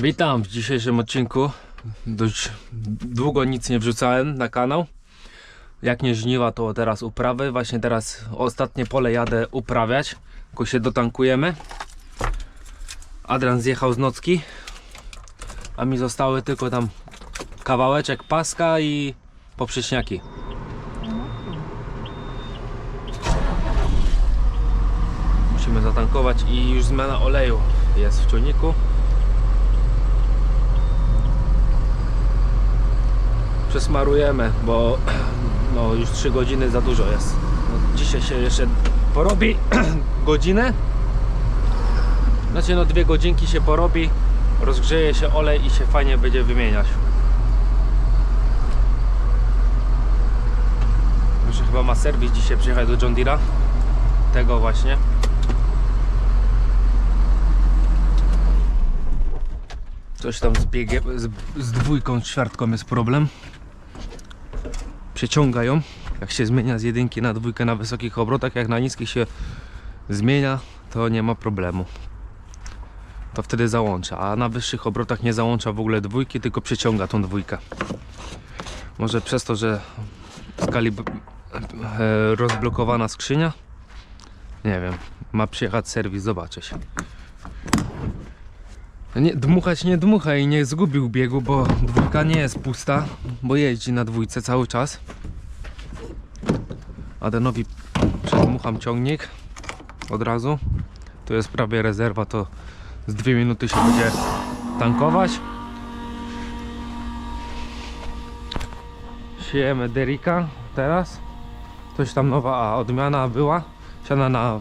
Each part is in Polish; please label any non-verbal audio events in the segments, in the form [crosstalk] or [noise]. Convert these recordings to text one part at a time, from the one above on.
Witam w dzisiejszym odcinku. Dość długo nic nie wrzucałem na kanał. Jak nie żniwa, to teraz uprawy. Właśnie teraz ostatnie pole jadę uprawiać. Tylko się dotankujemy. Adrian zjechał z nocki. A mi zostały tylko tam kawałeczek paska i poprzeczniaki. Musimy zatankować i już zmiana oleju jest w czujniku. Przesmarujemy, bo [clears throat] no już 3 godziny za dużo jest. No, dzisiaj się jeszcze porobi [clears throat] godzinę. Znaczy no dwie godzinki się porobi, rozgrzeje się olej i się fajnie będzie wymieniać. Już chyba ma serwis dzisiaj przyjechać do John Deere'a. Tego właśnie. Coś tam z biegiem, z, z dwójką, ćwiartką jest problem przeciąga ją. Jak się zmienia z jedynki na dwójkę na wysokich obrotach, jak na niskich się zmienia, to nie ma problemu. To wtedy załącza, a na wyższych obrotach nie załącza w ogóle dwójki, tylko przeciąga tą dwójkę. Może przez to, że skalib- e, rozblokowana skrzynia? Nie wiem. Ma przyjechać serwis, zobaczyć. Nie, dmuchać nie dmuchaj, nie zgubił biegu, bo dwójka nie jest pusta, bo jeździ na dwójce cały czas. Adenowi przedmucham ciągnik od razu. Tu jest prawie rezerwa, to z dwie minuty się będzie tankować. Siejemy Derika teraz. Coś tam nowa odmiana była. Siana na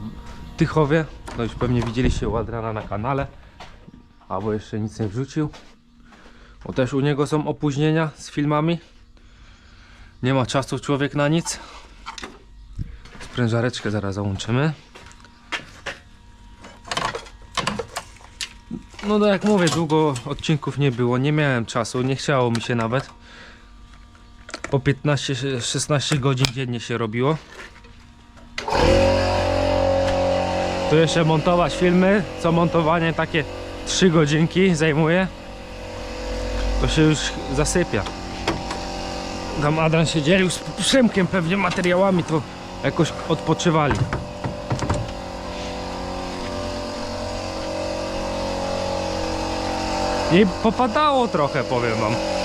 Tychowie. No już pewnie widzieliście u Adrana na kanale albo jeszcze nic nie wrzucił. Bo też u niego są opóźnienia z filmami. Nie ma czasu człowiek na nic. Sprężareczkę zaraz załączymy. No to jak mówię, długo odcinków nie było, nie miałem czasu, nie chciało mi się nawet. Po 15-16 godzin dziennie się robiło. Tu jeszcze montować filmy, co montowanie takie 3 godzinki zajmuje, to się już zasypia. Tam Adrian się dzielił z Przemkiem pewnie materiałami, to jakoś odpoczywali. I popadało trochę, powiem wam.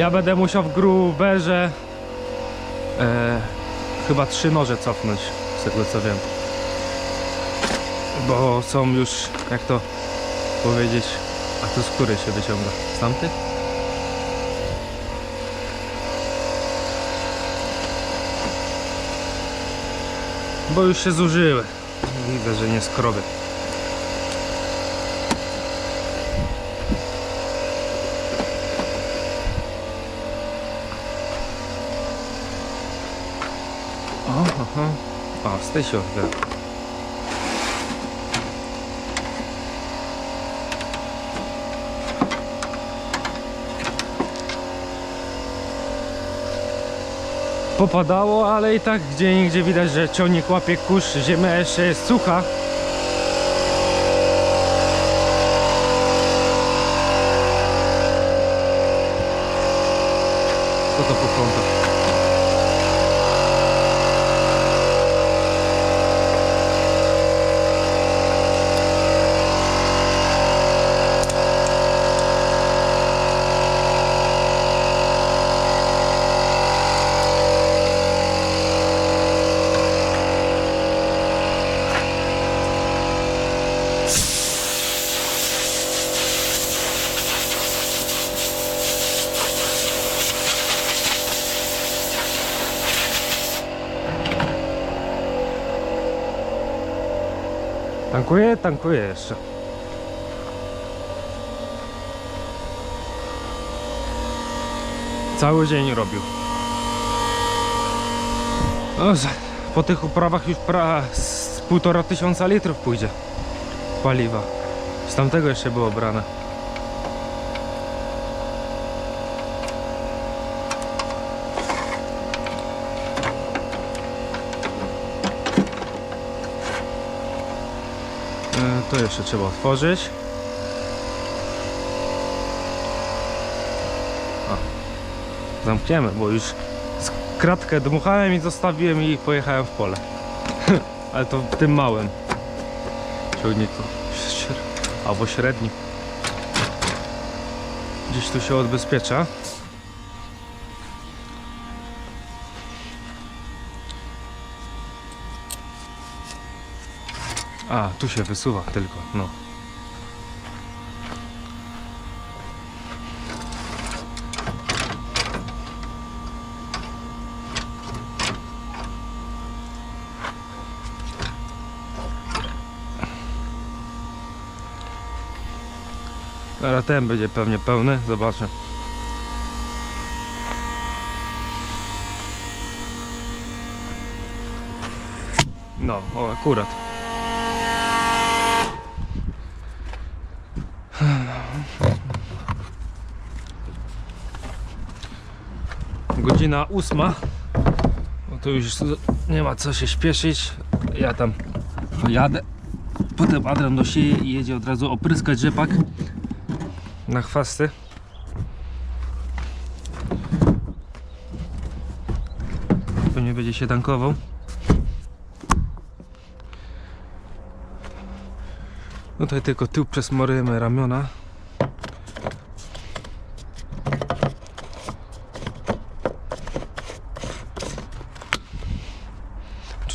Ja będę musiał w gruberze e, chyba trzy noże cofnąć, z tego co wiem. Bo są już, jak to powiedzieć, a to z której się wyciąga? Z tamtych? Bo już się zużyły. Widzę, że nie skrobię. Aha. Z tej się. Popadało, ale i tak gdzie indziej widać, że ciągnik łapie kurz, ziemia jeszcze jest sucha. Co to po kątach? Tankuje? Tankuje jeszcze. Cały dzień robił. Po tych uprawach już pra, z półtora tysiąca litrów pójdzie paliwa. Z tamtego jeszcze było brane. To jeszcze trzeba otworzyć. O. Zamkniemy, bo już kratkę dmuchałem i zostawiłem i pojechałem w pole. [laughs] Ale to w tym małym ciągniku. Albo średnim. Gdzieś tu się odbezpiecza. A, tu się wysuwa tylko, no. Teraz ten będzie pewnie pełny, zobaczę. No, o akurat. Godzina ósma. No to już nie ma co się śpieszyć. Ja tam jadę. Potem Adrian dosieje i jedzie od razu opryskać rzepak na chwasty. Pewnie będzie się tankował. No Tutaj tylko tył przesmorujemy ramiona.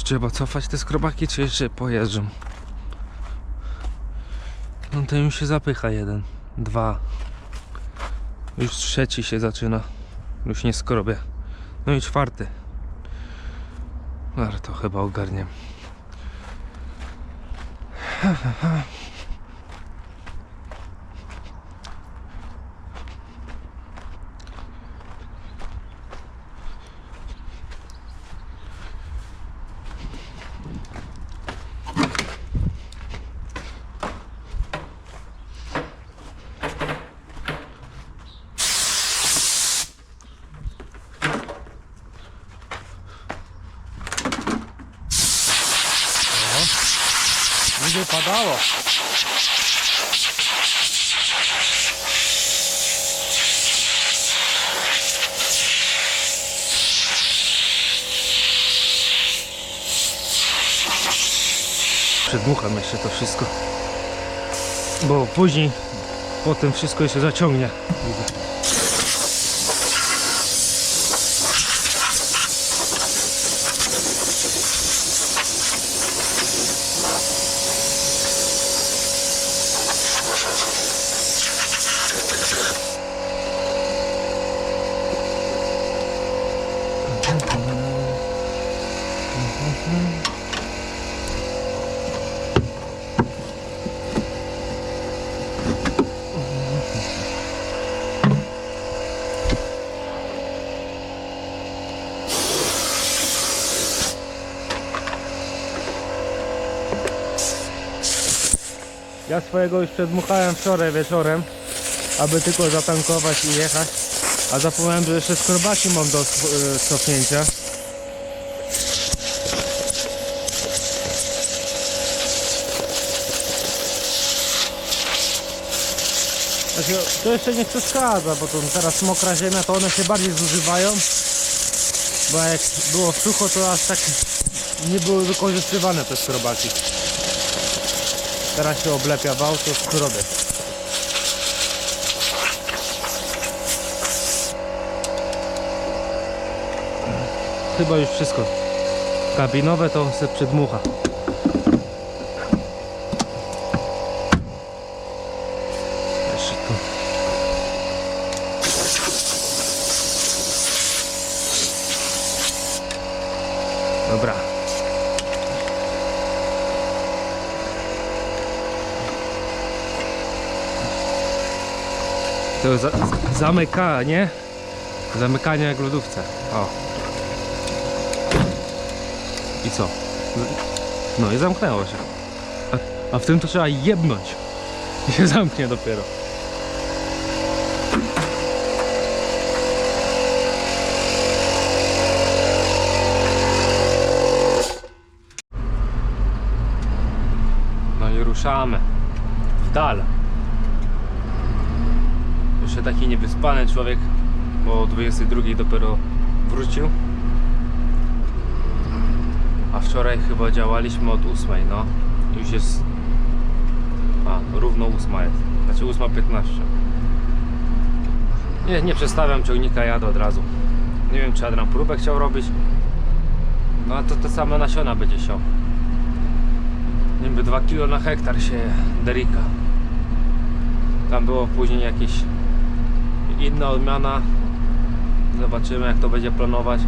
Trzeba cofać te skrobaki, czy jeszcze pojeżdżą? No to już się zapycha jeden, dwa. Już trzeci się zaczyna. Już nie skrobię. No i czwarty. Ale to chyba ogarniam. Będzie Przedmucham jeszcze to wszystko. Bo później po tym wszystko jeszcze zaciągnie. Widzę. Ja swojego już przedmuchałem wczoraj wieczorem, aby tylko zatankować i jechać. A zapomniałem, że jeszcze skrobaki mam do e, cofnięcia. Znaczy, to jeszcze nie przeszkadza, bo to teraz mokra ziemia, to one się bardziej zużywają. Bo jak było sucho, to aż tak nie były wykorzystywane te skrobaki. Teraz się oblepia wał, to skrobię. Chyba już wszystko. Kabinowe to se przedmucha. Jeszcze tu. Dobra. To za, zamykanie. Zamykanie jak w lodówce. O. I co? No i zamknęło się. A, a w tym to trzeba jebnąć. I się zamknie dopiero. No i ruszamy. dal. Taki niewyspany człowiek, bo o 22 dopiero wrócił. A wczoraj chyba działaliśmy od 8, no. Już jest. A, równo 8 jest. Znaczy 8.15. Nie, nie przestawiam ciągnika, jadę od razu. Nie wiem, czy Adrian próbę chciał robić. No a to te same nasiona będzie siał. Niby 2 kg na hektar się derika. Tam było później jakieś inna odmiana. Zobaczymy jak to będzie planować.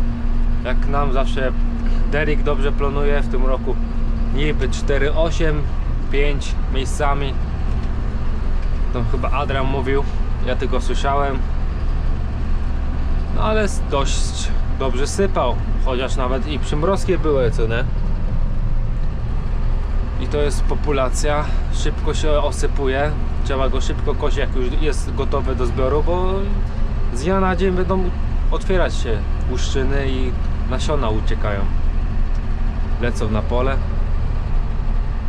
Jak nam zawsze Derik dobrze planuje w tym roku niby 4,8 5 miejscami. To chyba Adrian mówił. Ja tylko słyszałem. No ale dość dobrze sypał. Chociaż nawet i przymrozkie były, co nie? I to jest populacja. Szybko się osypuje. Trzeba go szybko kosić, jak już jest gotowy do zbioru, bo z dnia na dzień będą otwierać się łuszczyny i nasiona uciekają. Lecą na pole.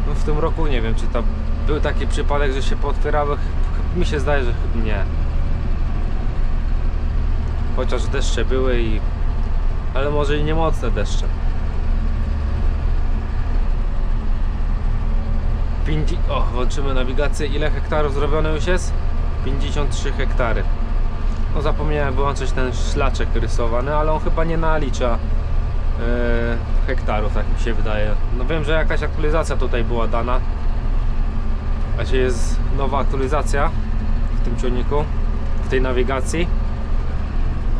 No w tym roku nie wiem, czy tam był taki przypadek, że się pootwierały. Mi się zdaje, że nie. Chociaż deszcze były i. Ale może i nie mocne deszcze. O, włączymy nawigację. Ile hektarów zrobione już jest? 53 hektary. No zapomniałem wyłączyć ten szlaczek rysowany, ale on chyba nie nalicza e, hektarów, tak mi się wydaje. No wiem, że jakaś aktualizacja tutaj była dana. Znaczy jest nowa aktualizacja w tym ciągniku, w tej nawigacji.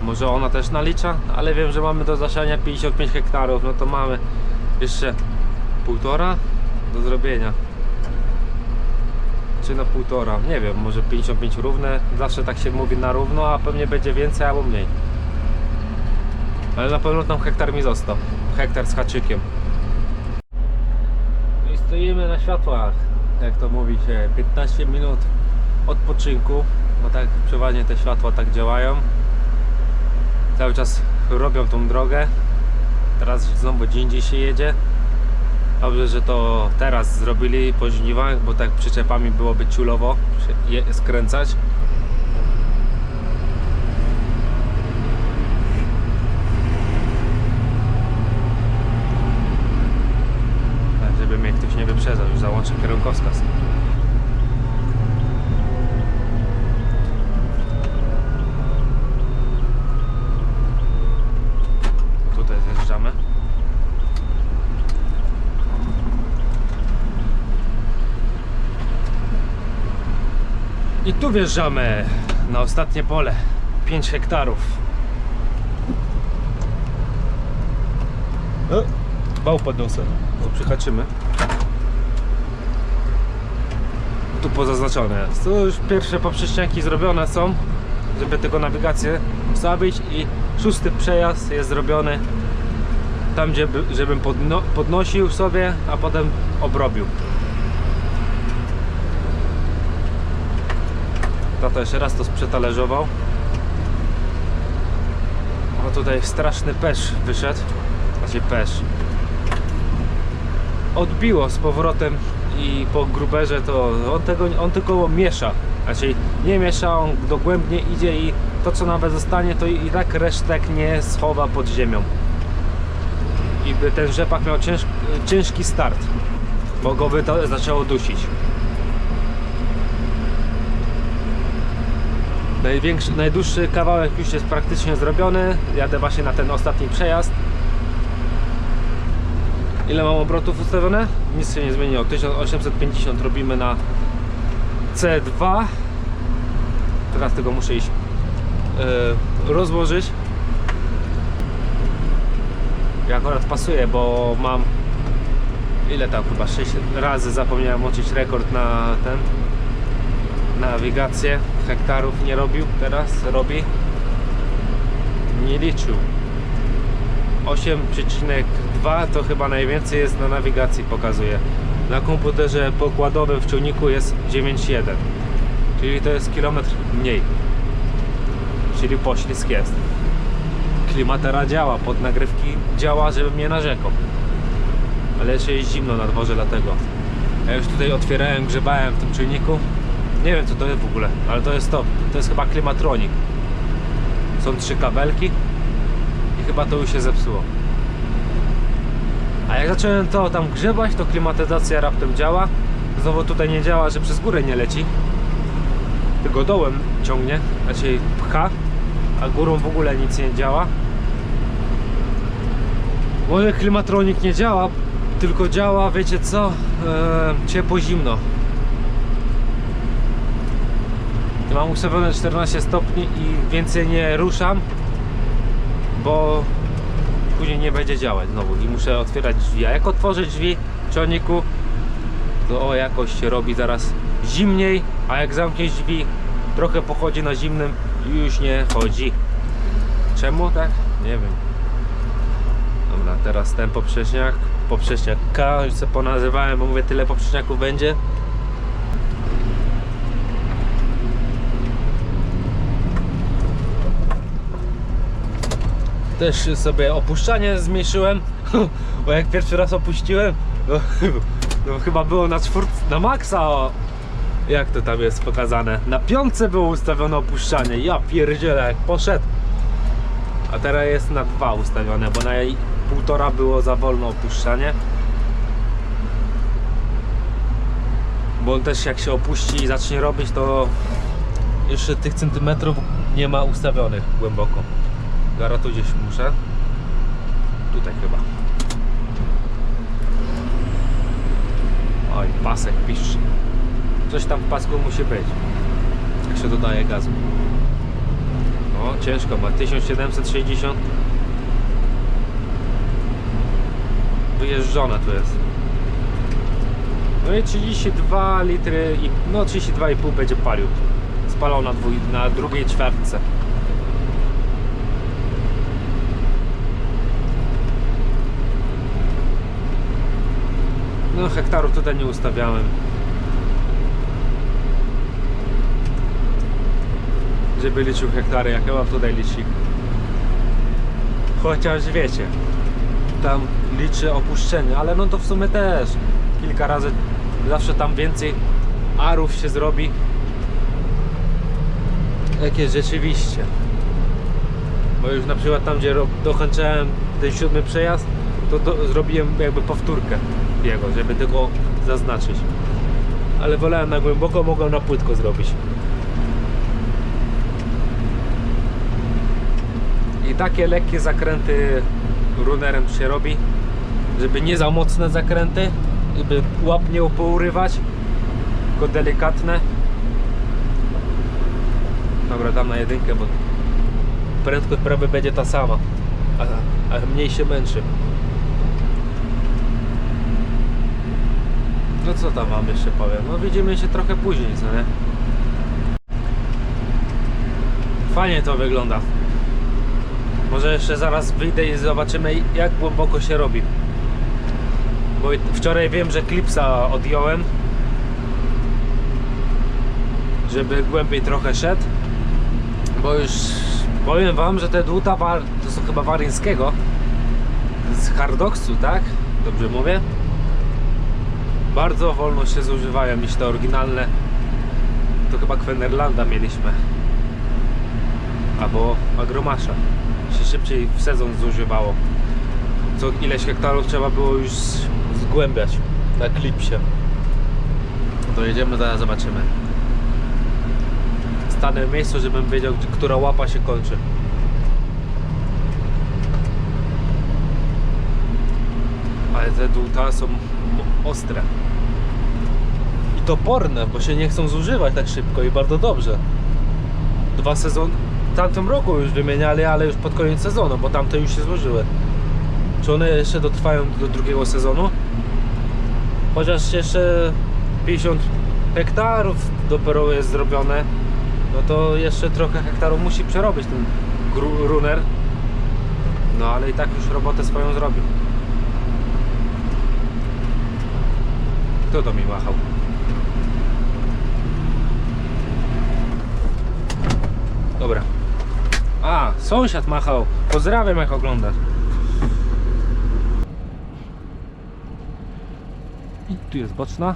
Może ona też nalicza, ale wiem, że mamy do zasiania 55 hektarów, no to mamy jeszcze półtora do zrobienia. Czy na półtora, nie wiem, może 55 równe, zawsze tak się mówi na równo, a pewnie będzie więcej albo mniej. Ale na pewno tam hektar mi został, hektar z haczykiem. No i stoimy na światłach, jak to mówi się, 15 minut odpoczynku, bo tak przeważnie te światła tak działają. Cały czas robią tą drogę, teraz znowu indziej się jedzie. Dobrze, że to teraz zrobili po żniwach, bo tak przyczepami byłoby ciulowo je skręcać. Tak, żeby mnie ktoś nie wyprzedzał, już załączę kierunkowskaz. Tutaj zjeżdżamy. I tu wjeżdżamy na ostatnie pole. 5 hektarów. O, bał pod nosem. To przyhaczymy. Tu pozaznaczone jest. Tu już pierwsze poprześcianki zrobione są, żeby tego nawigację ustawić i szósty przejazd jest zrobiony tam, gdzie by, żebym podno, podnosił sobie, a potem obrobił. Tata jeszcze raz to sprzetalerzował. O tutaj straszny pesz wyszedł. Znaczy pesz. Odbiło z powrotem i po gruberze to on tego on tylko miesza. Znaczy nie miesza, on dogłębnie idzie i to co nawet zostanie to i, i tak resztek nie schowa pod ziemią. I by ten rzepak miał cięż, ciężki start. Bo go by to zaczęło dusić. Największy, najdłuższy kawałek już jest praktycznie zrobiony. Jadę właśnie na ten ostatni przejazd. Ile mam obrotów ustawione? Nic się nie zmieniło. 1850 robimy na C2. Teraz tego muszę iść yy, rozłożyć. Ja akurat pasuje, bo mam ile tam chyba 6 razy zapomniałem włączyć rekord na ten nawigację hektarów nie robił, teraz robi nie liczył. 8,2 to chyba najwięcej jest na nawigacji pokazuje. Na komputerze pokładowym w ciągniku jest 9,1 czyli to jest kilometr mniej. Czyli poślizg jest. Klimatera działa, pod nagrywki działa, żebym nie narzekał. Ale jeszcze jest zimno na dworze dlatego. Ja już tutaj otwierałem, grzebałem w tym czujniku. Nie wiem co to jest w ogóle, ale to jest to. To jest chyba klimatronik. Są trzy kabelki i chyba to już się zepsuło. A jak zacząłem to tam grzebać, to klimatyzacja raptem działa. Znowu tutaj nie działa, że przez górę nie leci. Tylko dołem ciągnie, znaczy pcha, a górą w ogóle nic nie działa. Może klimatronik nie działa, tylko działa, wiecie co, eee, ciepło-zimno. Mam ustawione 14 stopni i więcej nie ruszam, bo później nie będzie działać znowu i muszę otwierać drzwi. A jak otworzę drzwi w ciągniku, to o jakoś się robi zaraz zimniej, a jak zamkniesz drzwi, trochę pochodzi na zimnym i już nie chodzi. Czemu tak? Nie wiem. Dobra, teraz ten poprzeczniak, poprzeczniak K, już sobie ponazywałem, bo mówię tyle poprzeczniaków będzie. Też sobie opuszczanie zmniejszyłem, [laughs] bo jak pierwszy raz opuściłem, no, [laughs] no chyba było na czwórt, na maksa, jak to tam jest pokazane, na piątce było ustawione opuszczanie, ja pierdzielę jak poszedł. A teraz jest na dwa ustawione, bo na jej półtora było za wolno opuszczanie. Bo on też jak się opuści i zacznie robić, to jeszcze tych centymetrów nie ma ustawionych głęboko. Zaraz tu gdzieś muszę. Tutaj chyba. Oj, pasek piszczy. Coś tam w pasku musi być. Jak się dodaje gazu. O, ciężko ma. 1760. Wyjeżdżone tu jest. No i 32 litry i no 32,5 będzie palił. Spalał na, dwój, na drugiej ćwiartce. No hektarów tutaj nie ustawiałem. Żeby liczył hektary, jak ja mam tutaj licznik. Chociaż wiecie, tam liczę opuszczenie, ale no to w sumie też kilka razy, zawsze tam więcej arów się zrobi. Jakie rzeczywiście. Bo już na przykład tam, gdzie dokończałem ten siódmy przejazd, to do, zrobiłem jakby powtórkę jego, żeby tylko zaznaczyć. Ale wolałem na głęboko, mogłem na płytko zrobić. I takie lekkie zakręty runerem się robi, żeby nie za mocne zakręty, żeby łap nie pourywać, tylko delikatne. Dobra, dam na jedynkę, bo prędkość prawie będzie ta sama, a, a mniej się męczy. Co tam wam jeszcze powiem? No widzimy się trochę później, co nie? Fajnie to wygląda. Może jeszcze zaraz wyjdę i zobaczymy jak głęboko się robi. Bo wczoraj wiem, że klipsa odjąłem. Żeby głębiej trochę szedł. Bo już powiem wam, że te dłuta to są chyba waryńskiego. Z Hardoksu, tak? Dobrze mówię? Bardzo wolno się zużywają niż te oryginalne. To chyba Kwenerlanda mieliśmy. Albo Agromasza. Się szybciej w sezon zużywało. Co ileś hektarów trzeba było już zgłębiać na klipsie. To jedziemy, zaraz zobaczymy. Stanę w miejscu, żebym wiedział, która łapa się kończy. Ale te dłuta są ostre. Toporne, bo się nie chcą zużywać tak szybko i bardzo dobrze. Dwa sezony. W tamtym roku już wymieniali, ale już pod koniec sezonu, bo tamte już się złożyły. Czy one jeszcze dotrwają do drugiego sezonu? Chociaż jeszcze 50 hektarów dopiero jest zrobione, no to jeszcze trochę hektarów musi przerobić ten runer. No ale i tak już robotę swoją zrobił. Kto to mi machał? Dobra. A, sąsiad machał. Pozdrawiam jak oglądasz. I tu jest boczna.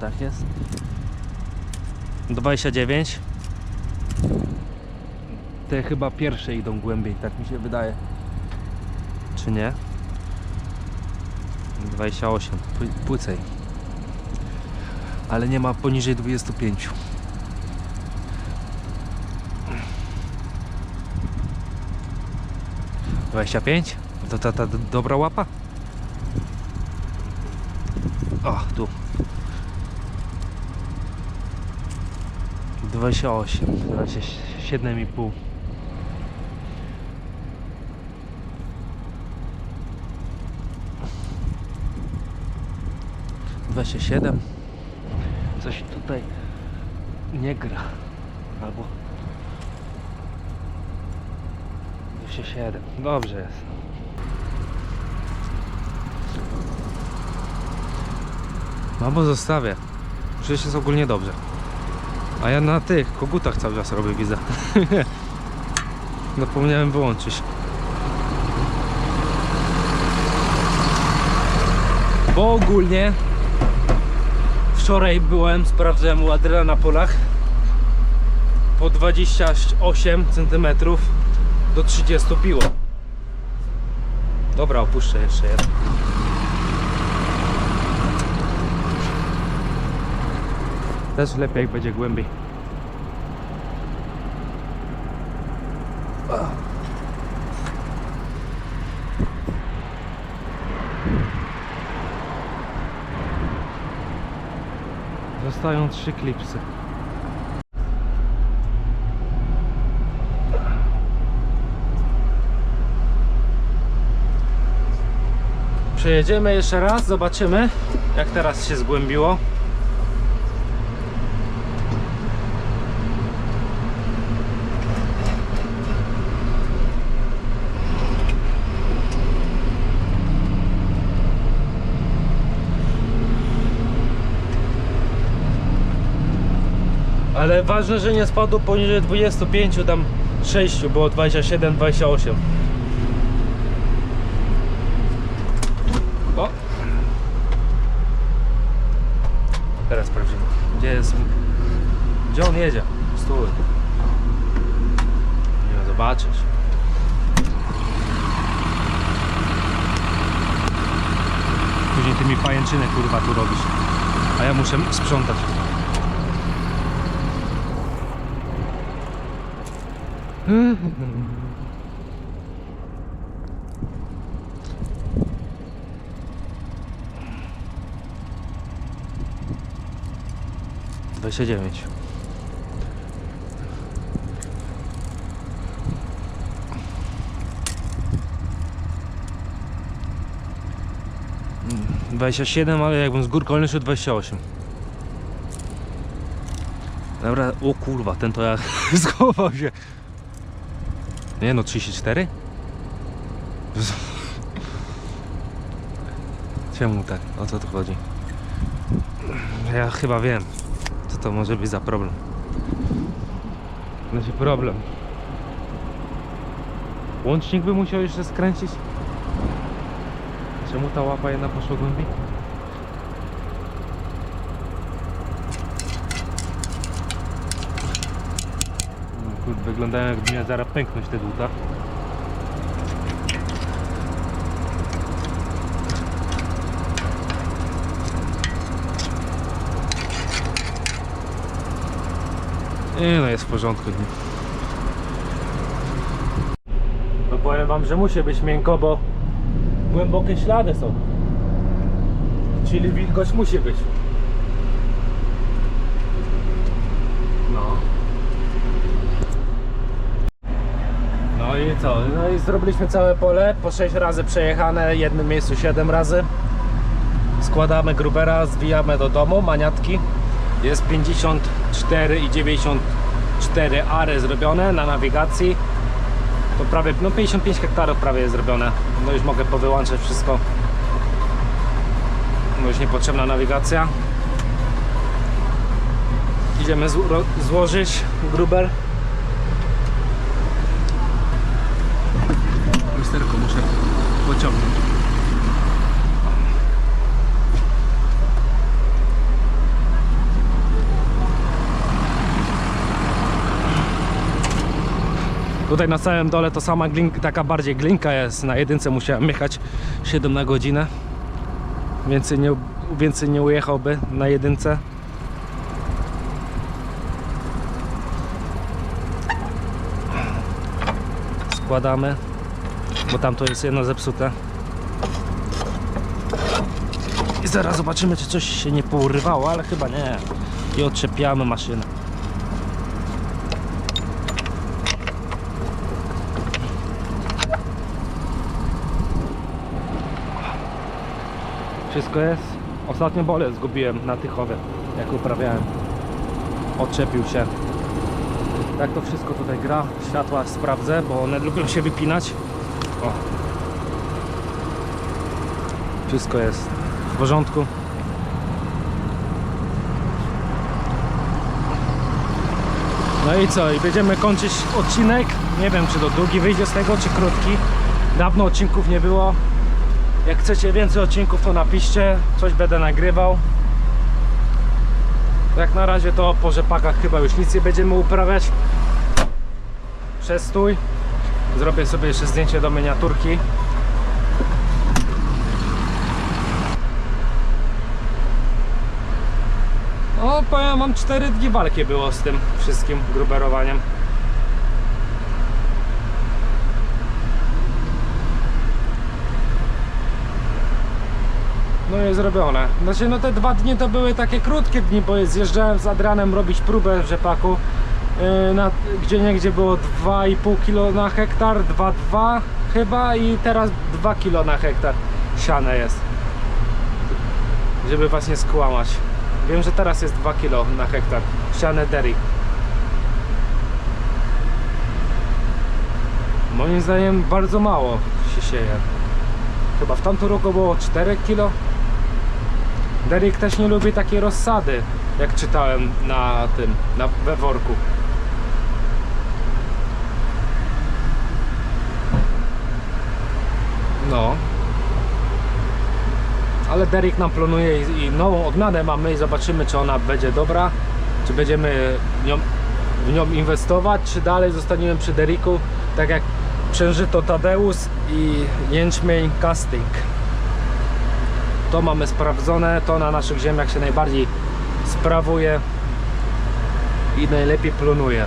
tak jest. 29. Te chyba pierwsze idą głębiej, tak mi się wydaje. Czy nie? 28, pły- płycej. Ale nie ma poniżej 25. Dwadzieścia pięć? To ta, ta dobra łapa? O, tu. 28, 27,5. Dwadzieścia siedem. Coś tutaj nie gra. Albo 27. Dobrze jest. No bo zostawię. Przecież jest ogólnie dobrze. A ja na tych kogutach cały czas robię, widzę. [laughs] Zapomniałem wyłączyć. Bo ogólnie wczoraj byłem, sprawdzałem u Adriana na polach po 28 cm do 30 piło. Dobra, opuszczę jeszcze jeden. Też lepiej jak będzie głębiej. Zostają trzy klipsy. Przejedziemy jeszcze raz, zobaczymy jak teraz się zgłębiło. Ale ważne, że nie spadło poniżej 25, tam 6, było 27, 28. O! Teraz sprawdzimy. Gdzie jest... Gdzie on jedzie? Stój. Nie zobaczysz. Później ty mi pajęczynę kurwa tu robisz. A ja muszę sprzątać. [laughs] Dwadzieścia dziewięć. Dwadzieścia siedem, ale jakbym z gór kolny szedł dwadzieścia osiem. Dobra, o kurwa, ten to ja [laughs] schował się. Nie no, 34? [laughs] Czemu tak? O co tu chodzi? Ja chyba wiem, co to może być za problem. Znaczy problem. Łącznik by musiał jeszcze skręcić? Czemu ta łapa jedna poszła głębiej? No, wyglądają jakby miała zaraz pęknąć te dłuta. Nie no, jest w porządku. No powiem wam, że musi być miękko, bo głębokie ślady są. Czyli wilgoć musi być. No. No i co? No i zrobiliśmy całe pole, po 6 razy przejechane, w jednym miejscu 7 razy. Składamy grubera, zwijamy do domu, maniatki. Jest 54 i 94 ary zrobione na nawigacji. To prawie, no 55 hektarów prawie jest zrobione. No już mogę powyłączać wszystko. No już niepotrzebna nawigacja. Idziemy zło- złożyć gruber. Tutaj na samym dole to sama glink, taka bardziej glinka jest. Na jedynce musiałem jechać 7 na godzinę. Więcej nie, więcej nie ujechałby na jedynce. Składamy, bo tam to jest jedno zepsute. I zaraz zobaczymy, czy coś się nie pourywało, ale chyba nie. I odczepiamy maszynę. Wszystko jest. Ostatnio bolec zgubiłem na Tychowie, jak uprawiałem. Odczepił się. Jak to wszystko tutaj gra, światła sprawdzę, bo one lubią się wypinać. O. Wszystko jest w porządku. No i co? I będziemy kończyć odcinek. Nie wiem, czy to długi wyjdzie z tego, czy krótki. Dawno odcinków nie było. Jak chcecie więcej odcinków, to napiszcie. Coś będę nagrywał. Jak na razie to po rzepakach chyba już nic nie będziemy uprawiać. Przestój. Zrobię sobie jeszcze zdjęcie do miniaturki. O, powiem, mam 4 dni walki było z tym wszystkim gruberowaniem. No jest zrobione. Znaczy no te dwa dni to były takie krótkie dni, bo zjeżdżałem z Adrianem robić próbę w rzepaku. Yy, na, gdzie niegdzie było 2,5 kg na hektar, 2,2 chyba i teraz 2 kg na hektar siane jest. Żeby was nie skłamać. Wiem, że teraz jest 2 kg na hektar. Siane Derrick. Moim zdaniem bardzo mało się sieje. Chyba w tamtym roku było 4 kg. Derek też nie lubi takiej rozsady, jak czytałem na tym, na we worku. No. Ale Derek nam planuje i, i nową odmianę mamy i zobaczymy czy ona będzie dobra, czy będziemy nią, w nią inwestować, czy dalej zostaniemy przy Deriku, tak jak Przężyto Tadeus i Jęczmień Casting. To mamy sprawdzone, to na naszych ziemiach się najbardziej sprawuje i najlepiej plonuje.